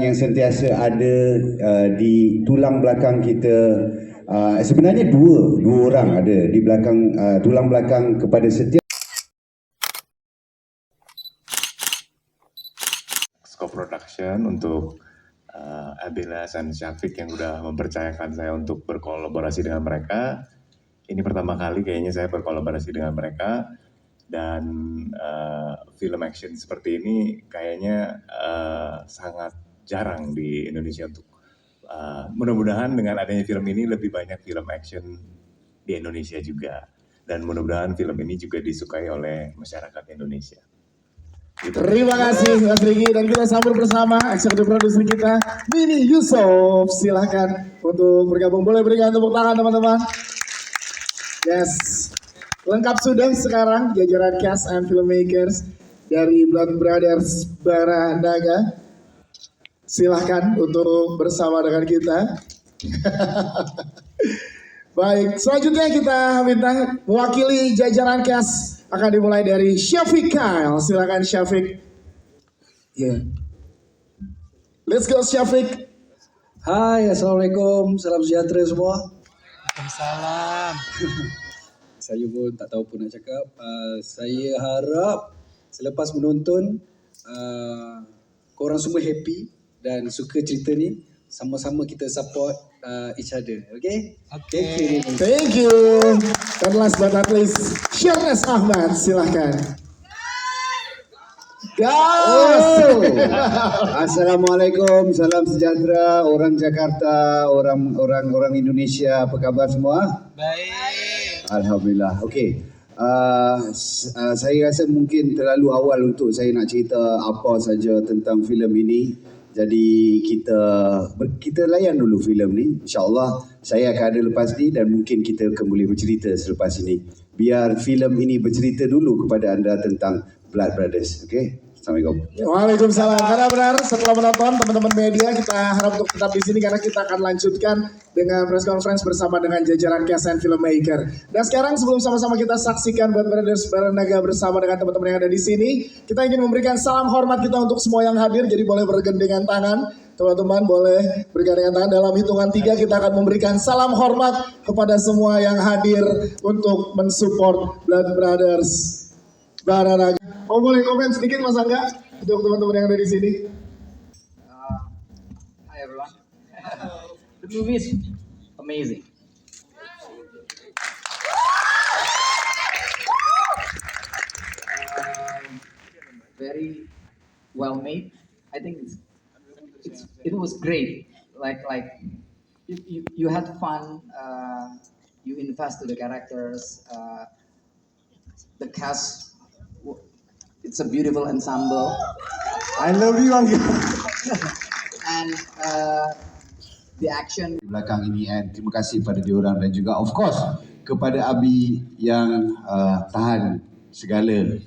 yang sentiasa ada uh, di tulang belakang kita uh, sebenarnya dua dua orang ada di belakang uh, tulang belakang kepada setiap Scope Production untuk uh, Abela dan Syafiq yang udah mempercayakan saya untuk berkolaborasi dengan mereka. Ini pertama kali kayaknya saya berkolaborasi dengan mereka dan uh, film action seperti ini kayaknya uh, sangat jarang di Indonesia untuk uh, mudah-mudahan dengan adanya film ini lebih banyak film action di Indonesia juga dan mudah-mudahan film ini juga disukai oleh masyarakat Indonesia. Gitu. Terima kasih Mas Rigi dan kita sambut bersama eksekutif produser kita Nini Yusuf. Silahkan untuk bergabung. Boleh berikan tepuk tangan teman-teman. Yes. Lengkap sudah sekarang jajaran cast and filmmakers dari Blood Brothers Baranaga. Silahkan untuk bersama dengan kita. Baik, selanjutnya kita minta mewakili jajaran cast akan dimulai dari Syafiq Kyle. Silakan Syafiq. Ya. Let's go Syafiq. Hai, Assalamualaikum. Salam sejahtera semua. Salam. Saya pun tak tahu pun nak cakap. Uh, saya harap selepas menonton, uh, korang semua happy dan suka cerita ni. Sama-sama kita support uh, each other. Okay? Okay. Thank you. Thank you. Dan last but not least, Syarnes Ahmad. Silahkan. Gas. Oh. Assalamualaikum, salam sejahtera orang Jakarta, orang orang orang Indonesia, apa khabar semua? Baik. Alhamdulillah. Okey. Uh, uh, saya rasa mungkin terlalu awal untuk saya nak cerita apa saja tentang filem ini. Jadi kita kita layan dulu filem ni. InsyaAllah saya akan ada lepas ni dan mungkin kita akan boleh bercerita selepas ini. Biar filem ini bercerita dulu kepada anda tentang Blood Brothers. Okey. Assalamualaikum. Waalaikumsalam. Karena benar setelah menonton teman-teman media kita harap untuk tetap di sini karena kita akan lanjutkan dengan press conference bersama dengan jajaran and filmmaker. Dan sekarang sebelum sama-sama kita saksikan Blood Brothers Baranaga bersama dengan teman-teman yang ada di sini, kita ingin memberikan salam hormat kita untuk semua yang hadir. Jadi boleh bergandengan tangan. Teman-teman boleh bergandengan tangan dalam hitungan tiga kita akan memberikan salam hormat kepada semua yang hadir untuk mensupport Blood Brothers Baranaga. Oh boleh komen sedikit Mas Angga untuk teman-teman yang ada di sini. Hi everyone. the movie is amazing. Um, very well made. I think it's, it's it was great. Like like you, you, you had fun. Uh, you invest to the characters. Uh, the cast. It's a beautiful ensemble. I love you Angga. and uh, the action di belakang ini and terima kasih pada diorang dan juga of course kepada Abi yang uh, tahan segala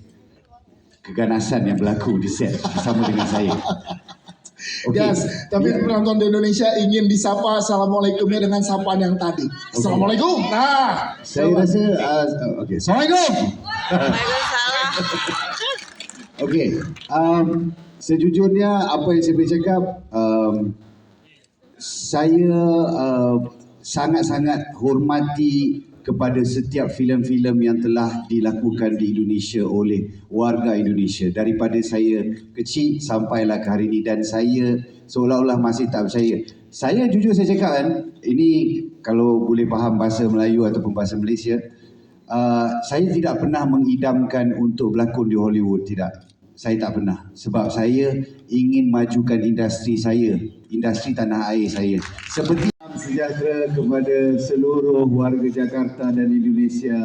keganasan yang berlaku di set bersama dengan saya. Okey. Yes, tapi penonton di Indonesia ingin disapa Assalamualaikumnya dengan sapaan yang tadi. Assalamualaikum. Nah, Saya rasa uh, okey. Assalamualaikum. Okey. Um, sejujurnya apa yang saya boleh cakap um, saya uh, sangat-sangat hormati kepada setiap filem-filem yang telah dilakukan di Indonesia oleh warga Indonesia daripada saya kecil sampailah ke hari ini dan saya seolah-olah masih tak percaya. Saya jujur saya cakap kan, ini kalau boleh faham bahasa Melayu ataupun bahasa Malaysia, uh, saya tidak pernah mengidamkan untuk berlakon di Hollywood, tidak. Saya tak pernah. Sebab saya ingin majukan industri saya, industri tanah air saya. Seperti sejahtera kepada seluruh warga Jakarta dan Indonesia.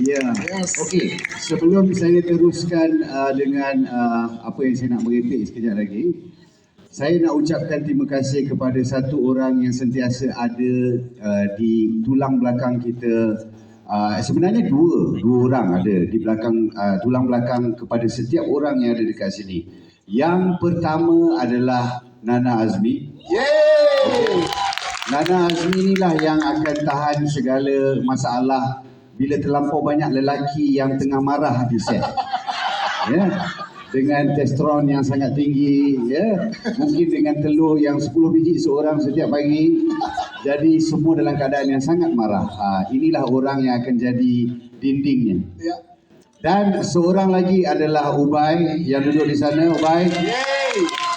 Ya, Yes. okey. Sebelum saya teruskan uh, dengan uh, apa yang saya nak merepek sekejap lagi, saya nak ucapkan terima kasih kepada satu orang yang sentiasa ada uh, di tulang belakang kita. Uh, sebenarnya dua, dua orang ada di belakang uh, tulang belakang kepada setiap orang yang ada dekat sini. Yang pertama adalah Nana Azmi. Yeay. Nana Azmi inilah yang akan tahan segala masalah bila terlampau banyak lelaki yang tengah marah di set. Ya. Dengan testosteron yang sangat tinggi ya mungkin dengan telur yang 10 biji seorang setiap pagi jadi semua dalam keadaan yang sangat marah ha, inilah orang yang akan jadi dindingnya Ya. dan seorang lagi adalah Ubay yang duduk di sana Ubay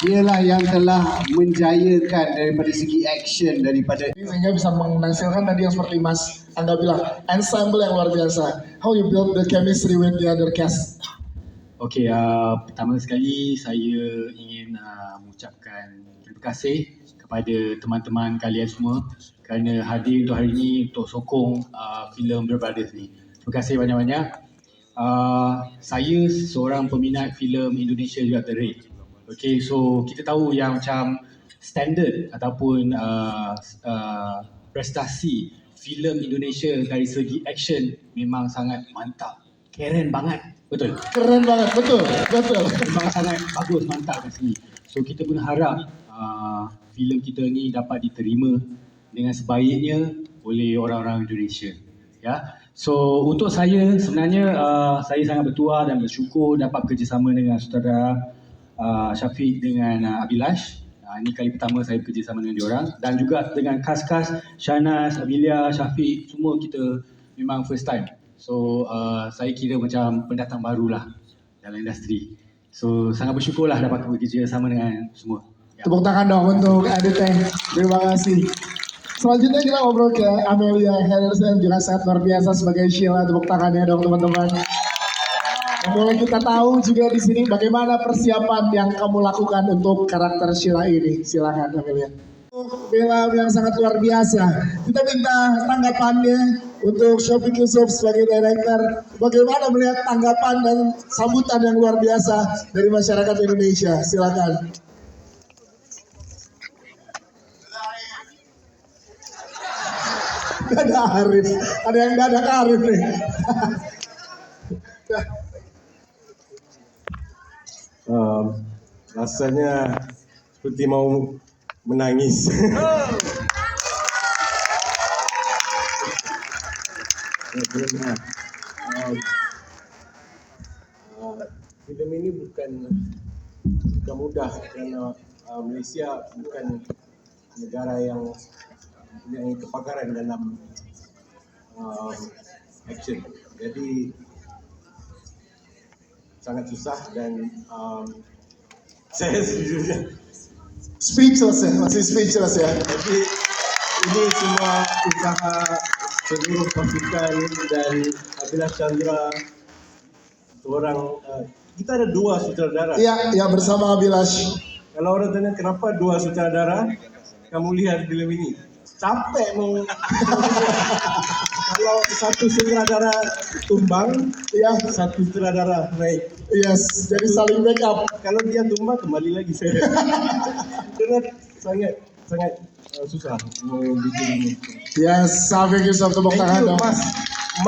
dialah yang telah menjayakan daripada segi action daripada sehingga bisa menghasilkan tadi yang seperti Mas Angga bilang ensemble yang luar biasa. How you build the chemistry with the other cast? Okey, uh, pertama sekali saya ingin uh, mengucapkan terima kasih kepada teman-teman kalian semua kerana hadir untuk hari ini untuk sokong uh, filem Brothers ni. Terima kasih banyak-banyak. Uh, saya seorang peminat filem Indonesia juga terik. Okey, so kita tahu yang macam standard ataupun uh, uh, prestasi filem Indonesia dari segi action memang sangat mantap. Keren banget. Betul. Keren banget, betul, betul. Memang sangat bagus, mantap kat sini. So kita pun harap uh, filem kita ni dapat diterima dengan sebaiknya oleh orang-orang Indonesia. Ya. So untuk saya sebenarnya uh, saya sangat bertuah dan bersyukur dapat bekerjasama dengan saudara uh, Syafiq dengan uh, Abilash. Uh, ini kali pertama saya bekerjasama dengan diorang dan juga dengan kas-kas Shanas, Abilia, Syafiq semua kita memang first time. So uh, saya kira macam pendatang barulah dalam industri. So sangat bersyukurlah dapat bekerja sama dengan semua. Ya. Tepuk tangan dong untuk editing. Terima kasih. Selanjutnya kita ngobrol ke Amelia Henderson juga sangat luar biasa sebagai Sheila. Tepuk tangannya dong teman-teman. Boleh kita tahu juga di sini bagaimana persiapan yang kamu lakukan untuk karakter Sheila ini. Silakan Amelia. Film yang sangat luar biasa. Kita minta tanggapannya untuk Syafiq Yusuf sebagai director. Bagaimana melihat tanggapan dan sambutan yang luar biasa dari masyarakat Indonesia? Silakan. Ada Arif. Ada yang gak ada ke Arif nih. um, rasanya seperti mau menangis. Uh, filem ini bukan bukan mudah kerana uh, Malaysia bukan negara yang mempunyai kepakaran dalam um, action. Jadi sangat susah dan um, saya sejujurnya Speechless ya, masih speechless ya. jadi ini semua usaha seluruh pasukan dan Abdullah Chandra seorang uh, kita ada dua sutradara. Iya, ya bersama Abilash. Kalau orang tanya kenapa dua sutradara, kamu lihat film ini. Capek mau kalau satu sutradara tumbang, Iya, satu sutradara naik. yes. Jadi saling backup. Kalau dia tumbang kembali lagi saya. Sangat sangat uh, susah ini. Yes, Syafiq Yusuf tepuk Thank tangan you dong. Mas.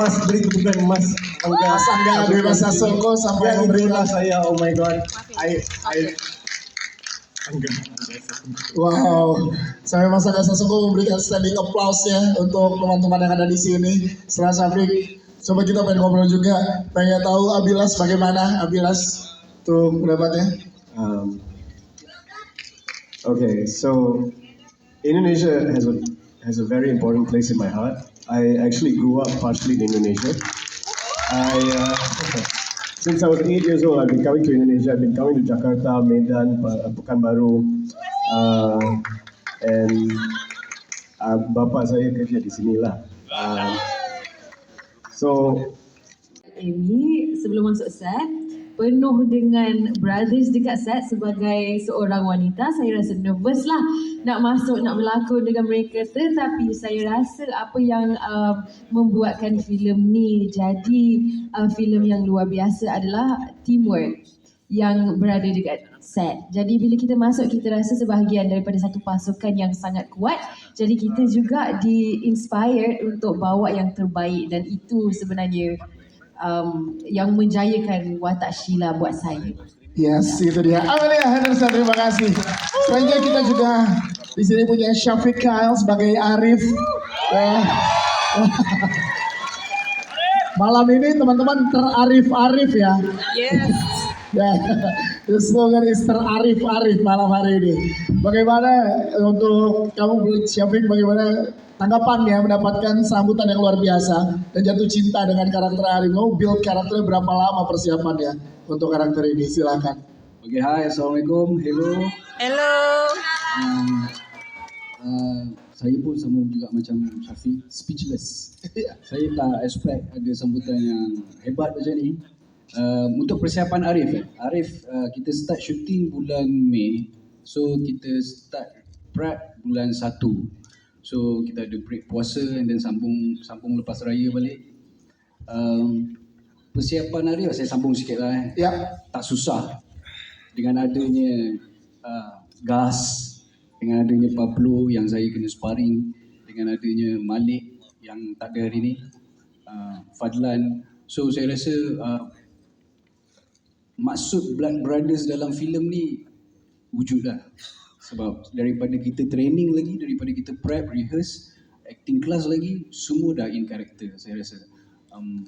Mas beri kebutuhan Mas Angga. Angga Dwi Mas Sasongko sampai Yang idola saya. Oh my God. I I Angga. Wow, saya Mas Angga Sasongko memberikan standing applause-nya untuk teman-teman yang ada di sini. Setelah Syafiq, coba kita pengen ngobrol juga. Pengen tahu Abilas bagaimana Abilas tuh pendapatnya? Um, okay, so Indonesia has a has a very important place in my heart. I actually grew up partially in Indonesia. I uh, since I was eight years old, I've been coming to Indonesia. I've been coming to Jakarta, Medan, Pa- Pekanbaru, uh, and uh, bapa saya kerja di sinilah. Uh, so Amy sebelum masuk set penuh dengan brothers dekat set sebagai seorang wanita saya rasa nervous lah nak masuk nak berlakon dengan mereka tetapi saya rasa apa yang uh, membuatkan filem ni jadi uh, filem yang luar biasa adalah teamwork yang berada dekat set. Jadi bila kita masuk kita rasa sebahagian daripada satu pasukan yang sangat kuat. Jadi kita juga di-inspired untuk bawa yang terbaik dan itu sebenarnya um, yang menjayakan watak Sheila buat saya. Yes, itu dia. Amelia Henderson, terima kasih. Selanjutnya kita juga di sini punya Syafiq Kyle sebagai Arif. Ya. Malam ini teman-teman terarif-arif ya. Yes. Ya, slogan is terarif arif malam hari ini. Bagaimana untuk kamu Syafiq, bagaimana tanggapannya mendapatkan sambutan yang luar biasa dan jatuh cinta dengan karakter Arif? Kamu build karakternya berapa lama persiapannya untuk karakter ini? Silakan. Okay, hi, Assalamualaikum, hello. Hello. Um, uh, saya pun sama juga macam Syafiq, speechless. saya tak expect ada sambutan yang hebat macam ni. Uh, untuk persiapan Arif, eh. Arif uh, kita start shooting bulan Mei. So kita start prep bulan 1. So kita ada break puasa and then sambung sambung lepas raya balik. Um, persiapan Arif saya sambung sikit lah eh. Ya, tak susah dengan adanya uh, gas dengan adanya Pablo yang saya kena sparring dengan adanya Malik yang tak ada hari ni uh, Fadlan so saya rasa uh, maksud Blood Brothers dalam filem ni wujud lah sebab daripada kita training lagi daripada kita prep rehearse acting class lagi semua dah in character saya rasa. Um,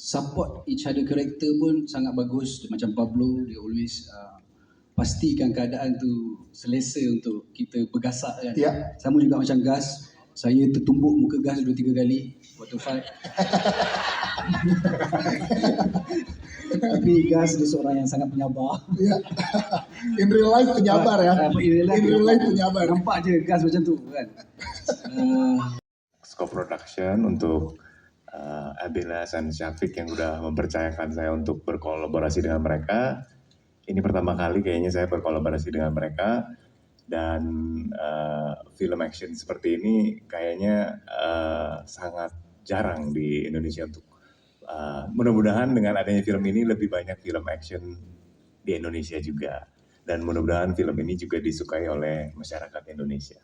support each other character pun sangat bagus. Macam Pablo dia always uh, pastikan keadaan tu selesa untuk kita bergasak kan. Ya. sama juga macam Gas saya tertumbuk muka Gas dua tiga kali waktu fight tapi Gas dia seorang yang sangat penyabar ya. In real life penyabar ya. In real life, In real life penyabar. nampak je Gas macam tu kan uh, Scope Production untuk uh, Abela dan Syafiq yang udah mempercayakan saya untuk berkolaborasi dengan mereka. Ini pertama kali kayaknya saya berkolaborasi dengan mereka dan uh, film action seperti ini kayaknya uh, sangat jarang di Indonesia untuk uh, mudah-mudahan dengan adanya film ini lebih banyak film action di Indonesia juga. Dan mudah-mudahan film ini juga disukai oleh masyarakat Indonesia.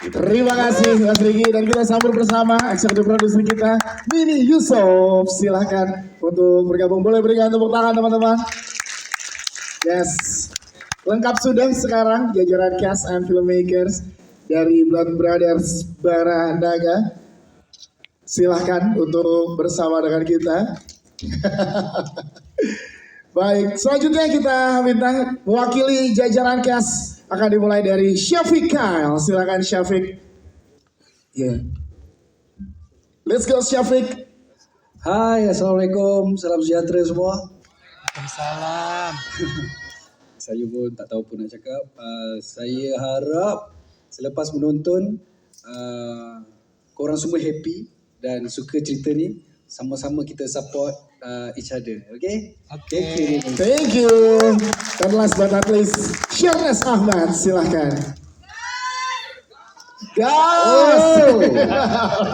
Gitu. Terima kasih Mas Riki. Dan kita sambut bersama eksekutif produser kita Mini Yusuf. Silahkan untuk bergabung. Boleh berikan tepuk tangan teman-teman. Yes lengkap sudah sekarang jajaran cast and filmmakers dari Blood Brothers Baranaga silahkan untuk bersama dengan kita Baik, selanjutnya kita minta mewakili jajaran cast akan dimulai dari Syafiq Kyle. Silakan Syafiq. Ya. Let's go Syafiq. Hai Assalamualaikum salam sejahtera semua Salam. saya pun tak tahu pun nak cakap. Uh, saya harap selepas menonton uh, korang semua happy dan suka cerita ni. Sama-sama kita support uh, each other. Okay? Okay. Thank you. Thank you. Dan last but not least, Syarnes Ahmad. Silahkan. Gas.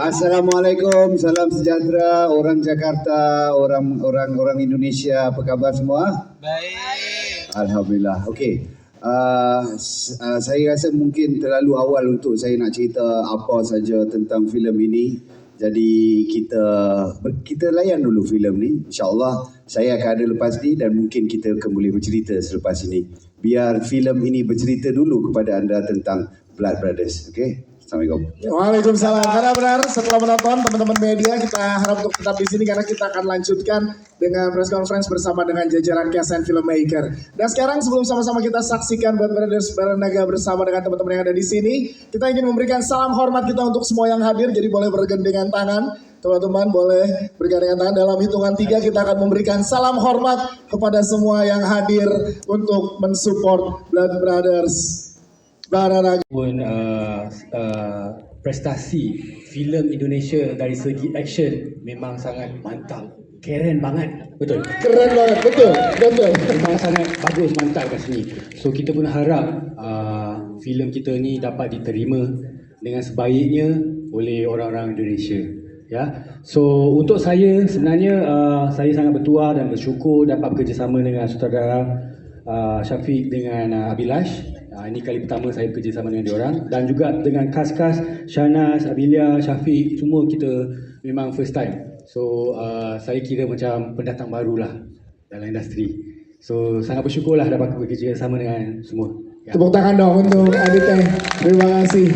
Assalamualaikum, salam sejahtera orang Jakarta, orang orang orang Indonesia. Apa khabar semua? Baik. Alhamdulillah. Okey. Uh, uh, saya rasa mungkin terlalu awal untuk saya nak cerita apa saja tentang filem ini. Jadi kita kita layan dulu filem ni. InsyaAllah saya akan ada lepas ni dan mungkin kita akan boleh bercerita selepas ini. Biar filem ini bercerita dulu kepada anda tentang Blood Brothers. Okey. Assalamualaikum. Waalaikumsalam. Karena benar setelah menonton teman-teman media kita harap untuk tetap di sini karena kita akan lanjutkan dengan press conference bersama dengan jajaran and filmmaker. Dan sekarang sebelum sama-sama kita saksikan Blood Brothers Baranaga bersama dengan teman-teman yang ada di sini, kita ingin memberikan salam hormat kita untuk semua yang hadir. Jadi boleh bergandengan tangan. Teman-teman boleh bergandengan tangan dalam hitungan tiga kita akan memberikan salam hormat kepada semua yang hadir untuk mensupport Blood Brothers. Pun uh, uh, prestasi filem Indonesia dari segi action memang sangat mantap. Keren banget. Betul. Keren banget, betul, betul. Memang sangat bagus mantap kat sini. So kita pun harap uh, filem kita ni dapat diterima dengan sebaiknya oleh orang-orang Indonesia. Ya. So untuk saya sebenarnya uh, saya sangat bertuah dan bersyukur dapat bekerjasama dengan sutradara uh, Syafiq dengan uh, Abilash. Uh, ini kali pertama saya bekerjasama dengan diorang dan juga dengan kas-kas Shanas, Abilia, Syafiq semua kita memang first time. So uh, saya kira macam pendatang baru lah dalam industri. So sangat bersyukurlah dapat bekerja sama dengan semua. Ya. Tepuk tangan dong untuk Aditya. Terima kasih.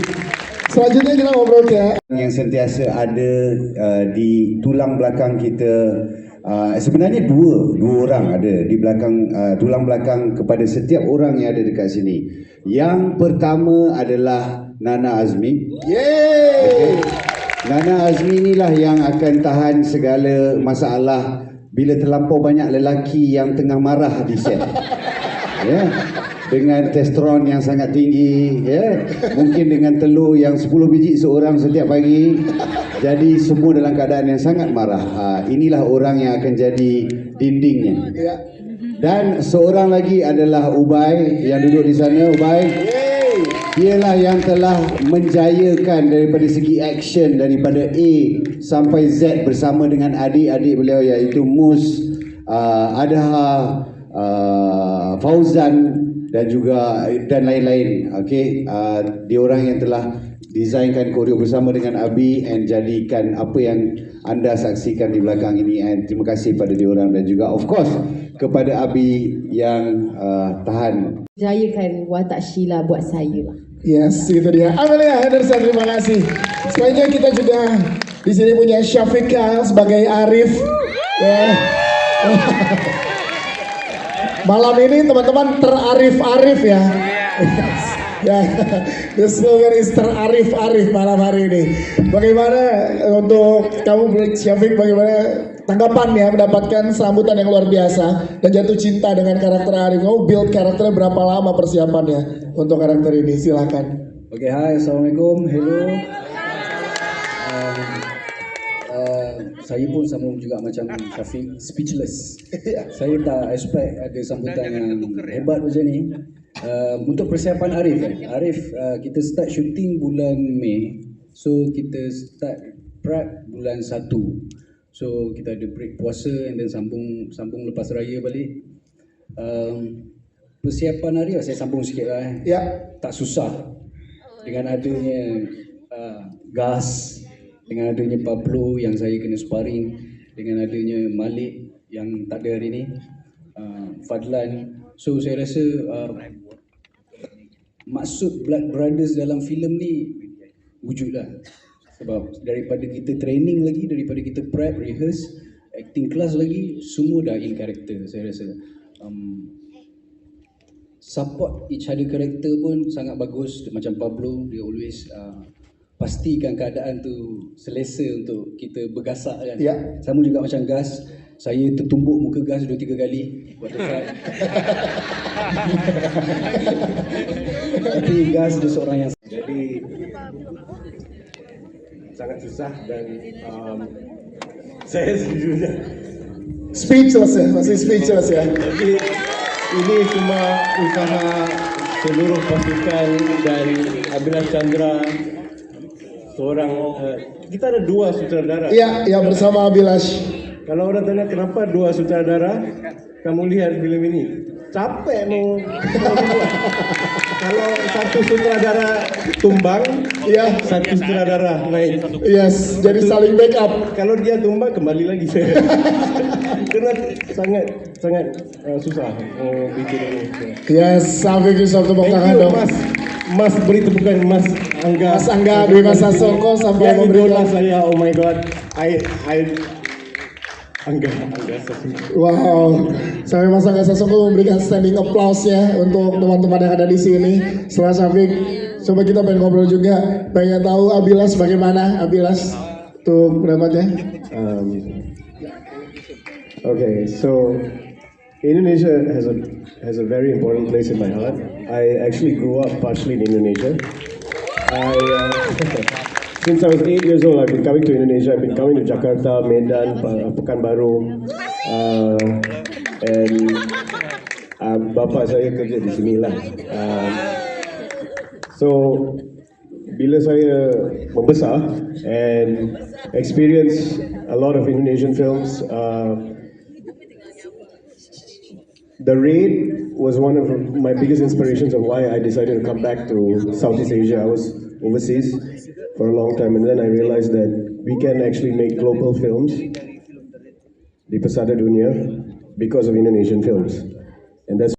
Selanjutnya kita ngobrol ya. yang sentiasa ada uh, di tulang belakang kita Uh, sebenarnya dua, dua orang ada di belakang uh, tulang belakang kepada setiap orang yang ada dekat sini. Yang pertama adalah Nana Azmi. Yeay. Nana Azmi inilah yang akan tahan segala masalah bila terlampau banyak lelaki yang tengah marah di set. Ya. Dengan testosteron yang sangat tinggi, ya. Mungkin dengan telur yang 10 biji seorang setiap pagi. Jadi semua dalam keadaan yang sangat marah. Ha, inilah orang yang akan jadi dindingnya. Ya. Dan seorang lagi adalah Ubay yang duduk di sana, Ubay. Yeay. Dialah yang telah menjayakan daripada segi action daripada A sampai Z bersama dengan adik-adik beliau iaitu Mus, uh, Adha, uh, Fauzan dan juga dan lain-lain. Okey, uh, dia orang yang telah desainkan koreo bersama dengan Abi and jadikan apa yang anda saksikan di belakang ini and terima kasih pada dia orang dan juga of course kepada Abi yang uh, tahan Jayakan watak Sheila buat saya lah. Yes, itu dia. Amelia Henderson, terima kasih. Selanjutnya kita juga di sini punya Syafiq Kyle sebagai Arif. Ya. Malam ini teman-teman terarif-arif ya. Ya, the slogan is terarif-arif malam hari ini. Bagaimana untuk kamu Syafiq, bagaimana tanggapan ya mendapatkan sambutan yang luar biasa dan jatuh cinta dengan karakter Arif. Kamu build karakternya berapa lama persiapannya untuk karakter ini? Silakan. Okay, hi, Assalamualaikum, hello. Saya pun sama juga macam Syafiq, speechless. saya tak expect ada sambutan yang hebat macam ni. Uh, untuk persiapan Arif kan, Arif uh, kita start shooting bulan Mei. So kita start prep bulan 1. So kita ada break puasa and then sambung sambung lepas raya balik. Um, persiapan Arif saya sambung sikit lah eh Ya, tak susah dengan adanya uh, gas dengan adanya Pablo yang saya kena sparring dengan adanya Malik yang tak ada hari ni uh, Fadlan. So saya rasa uh, maksud Blood Brothers dalam filem ni wujud lah sebab daripada kita training lagi daripada kita prep rehearse acting class lagi semua dah in character saya rasa. Um, support each other character pun sangat bagus. Macam Pablo dia always uh, pastikan keadaan tu selesa untuk kita bergasak kan Ya. sama juga macam gas saya tertumbuk muka gas dua tiga kali waktu tapi gas dia seorang yang Jadi sangat susah dan um, saya sejujurnya speechless ya, masih speechless ya. Jadi ini cuma usaha seluruh pasukan dan Abilas Chandra seorang uh, kita ada dua sutradara. Iya, ya bersama Abilash. Kalau orang tanya kenapa dua sutradara, kamu lihat film ini. Capek mau. Kalau satu sutradara tumbang, Iya. satu sutradara naik. Yes, jadi saling backup. Kalau dia tumbang kembali lagi. Karena sangat sangat uh, susah mau bikin ini. Yes, Syafiq Yusuf tepuk tangan dong. Mas. Mas beri tepukan Mas Angga. Mas Angga Dwi Mas Sasongko sampai ya, memberikan- idola saya. Oh my God. I I Angga Angga Sasongko. Wow, sampai Mas Angga Sasongko memberikan standing applause ya untuk teman-teman yang ada di sini. Setelah Syafiq, coba kita pengen ngobrol juga, pengen tahu Abilas bagaimana Abilas tuh pendapatnya. Um, okay, so Indonesia has a has a very important place in my heart. I actually grew up partially in Indonesia. I uh, since I was eight years old, I've been coming to Indonesia. I've been coming to Jakarta, Medan, Pa- Pekanbaru, uh, and uh, bapa saya kerja di sini lah. Um, so bila saya membesar and experience a lot of Indonesian films, uh, The Raid was one of my biggest inspirations of why I decided to come back to Southeast Asia. I was overseas for a long time, and then I realized that we can actually make global films di pesada dunia because of Indonesian films, and that's